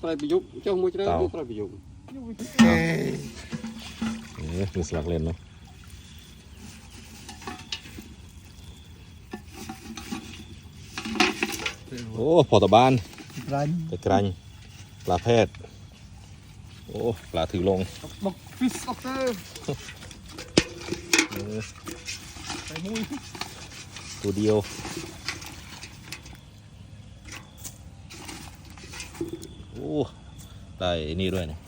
ไตรประยุกต์เจ้ามุ้ยเจ้าเต่าไตรประยุกต์เออมีสลักเล่นเนาะโอ้พอตะบานรันตะกรันปลาแพทย์โอ้ปลาถือลงบอกฟิสออฟเตอร์เออไปมุ้ยตัวเดียว โอ้ ได้ไอ้นี่ด้วยเนี่ย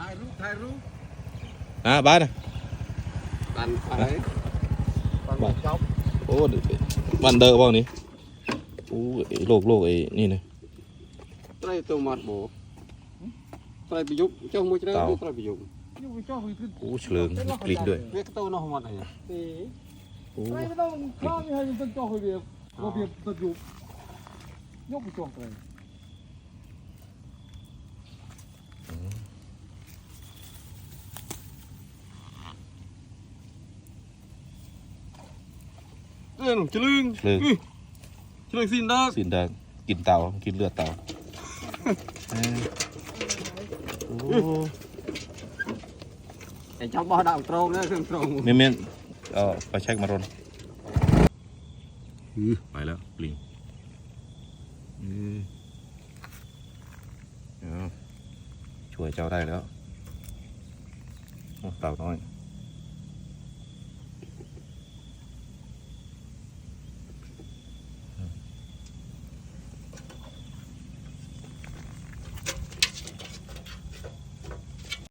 ถ่ายรูปถ่ายรูปอะบ้านนะตันไปฟังจ๊อบโอ้วันเดอร์บ้างนี้โอ้ไอ้โลกโลกไอ้นี่นะไตรตัวมัดโบไตรประยุกต์เจ้ามุ้ยเจ้าเต่าไตรประยุกต์อยู่ไปจ้องไปขึ้นโอ้เฉลิงกลิ้งด้วยเรียกตัวนอกมัดอะไรเอ๋โอ้ไม่ต้องข้ามให้มันจ้องไปเบียบเราเบียบตัดอยู่ยกไปจ้องไป เอ้ยหนุ่มเฉลึงเฉลิงอื้อเฉลึงสินดาสินดากินเต่ากินเลือดเต่าเออโอ้ไอ้เจ้าบ่อดาวตรงนะเครื่องตรงเมนเมนเออไปเช็คมารนอือไปแล้วปลิงอือเอาช่วยเจ้าได้แล้วโอ้เต่าน้อย